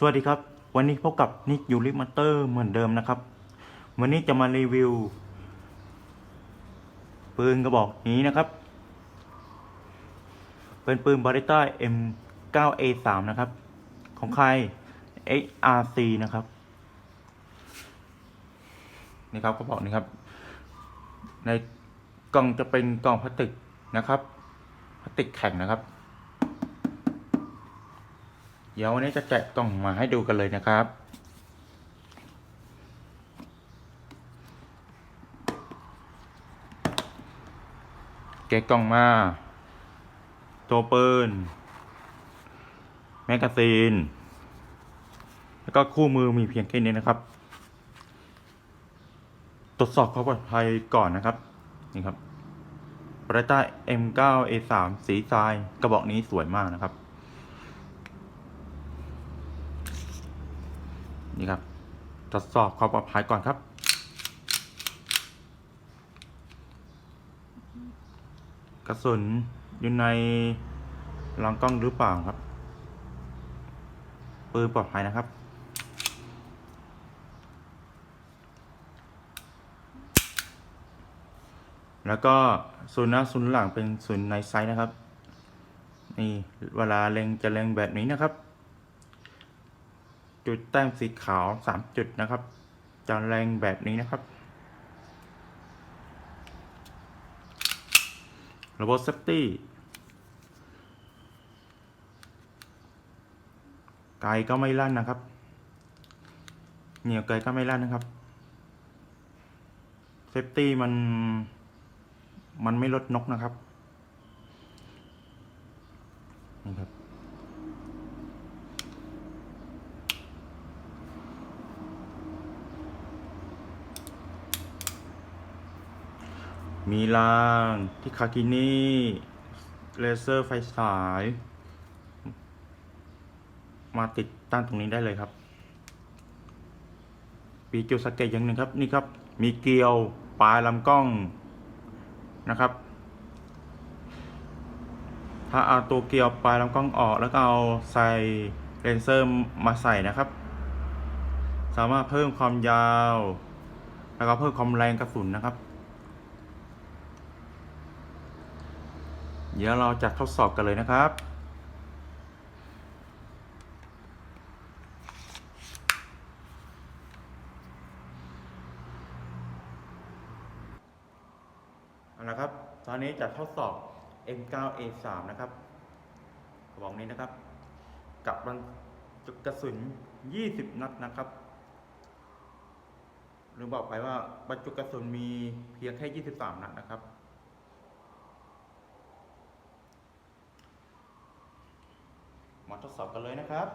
สวัสดีครับ วันนี้พบกับนิกยูริมาเตอร์เหมือนเดิมนะครับ วันนี้จะมารีวิว ปืนกระบอกนี้นะครับ เป็นปืนบาริต้า M9A3 นะครับ ของใคร XRC นะครับ นี่ครับกระบอกนี้ครับ ในกล่องจะเป็นกล่องพลาสติกนะครับ พลาสติกแข็งนะครับ เดี๋ยววันนี้จะแกะกล่องมาให้ดูกันเลยนะครับ แกะกล่องมาตัวปืน แมกกาซีน แล้วก็คู่มือมีเพียงแค่นี้นะครับ ตรวจสอบความปลอดภัยก่อนนะครับ นี่ครับปรต้า M9A3 สีทรายกระบอกนี้สวยมากนะครับ นี่ครับ ตรวจสอบความปลอดภัยก่อนครับ กระสุนอยู่ในลองกล้องหรือเปล่าครับปืนปลอดภัยนะครับ แล้วก็ศูนย์หน้าศูนย์หลังเป็นศูนย์ในไซส์นะครับ นี่เวลาเล็งจะเล็งแบบนี้นะครับ จุดแต้มสีขาวสามจุดนะครับ จะแรงแบบนี้นะครับ ระบบเซฟตี้ไกลก็ไม่ลั่นนะครับ เหนียวไกลก็ไม่ลั่นนะครับ เซฟตี้มัน มันไม่ลดนกนะครับ นี่ครับ มีรางที่คากินี่เลเซอร์ไฟฉาย มาติดตั้งตรงนี้ได้เลยครับ ปีจุดสังเกตอย่างหนึ่งครับ นี่ครับ มีเกลียวปลายลำกล้องนะครับ ถ้าเอาตัวเกลียวปลายลำกล้องออกแล้วก็เอาใส่เลนเซอร์มาใส่นะครับ สามารถเพิ่มความยาว แล้วก็เพิ่มความแรงกระสุนนะครับ เดี๋ยวเราจะทดสอบกันเลยนะครับ เอาละครับ ตอนนี้จะทดสอบ M9A3 นะครับกระบอกนี้นะครับ กับบรรจุกระสุน 20 นัดนะครับหรือบอกไปว่าบรรจุกระสุนมีเพียงแค่ 23 นัดนะครับ มา ทดสอบกันเลยนะครับ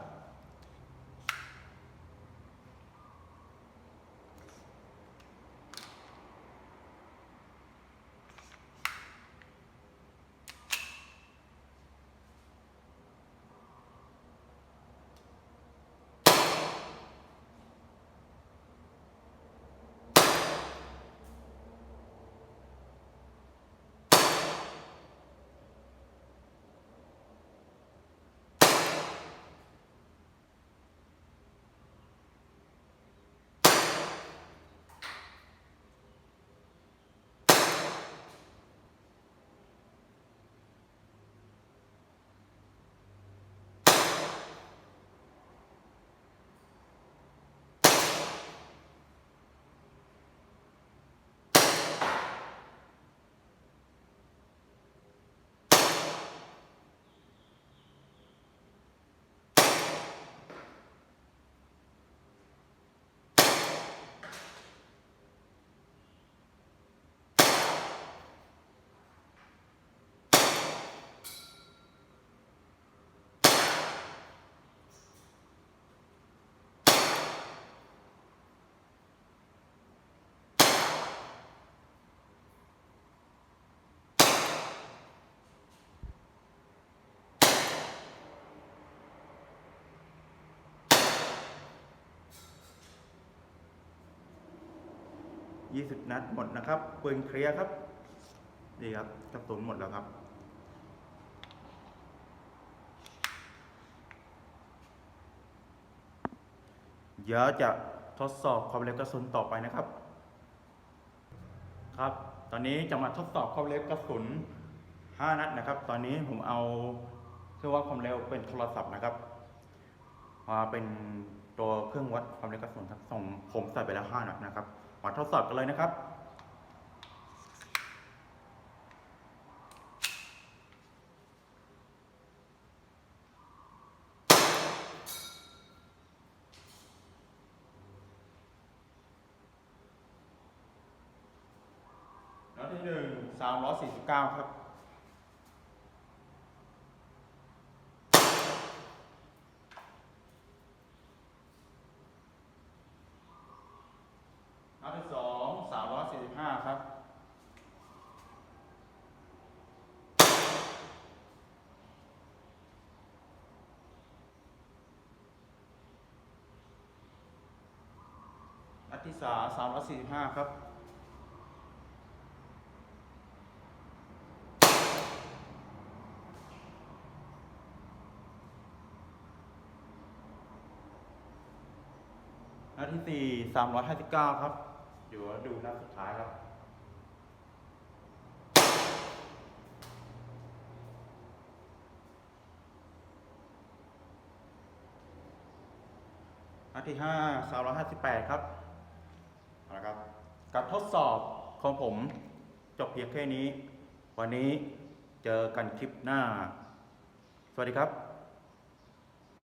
20 นัดหมดนะครับปืนเคลียร์ครับดีครับกระสุนหมดแล้วครับ เดี๋ยวจะทดสอบความเร็วกระสุนต่อไปนะครับ ครับ ตอนนี้จะมาทดสอบความเร็วกระสุน 5 นัดนะครับ ตอนนี้ผมเอาเครื่องวัดความเร็วเป็นโทรศัพท์นะครับมาเป็นตัวเครื่องวัดความเร็วกระสุนครับส่งผมใส่ไปแล้ว5นัดนะครับ มาทดสอบกันเลยนะครับแล้วที่หนึ่งสามร้อยสี่สิบเก้าครับ นัดที่สองสามร้อยสี่สิบห้าครับ นัด ที่สามสามร้อยสี่สิบห้าครับนัดที่สี่สามร้อยห้าสิบเก้าครับ เดี๋ยวดูนัดสุดท้ายครับนัดที่ห้าสามร้อยห้าสิบแปดครับ นะครับการทดสอบของผมจบเพียงแค่นี้ วันนี้เจอกันคลิปหน้า สวัสดีครับ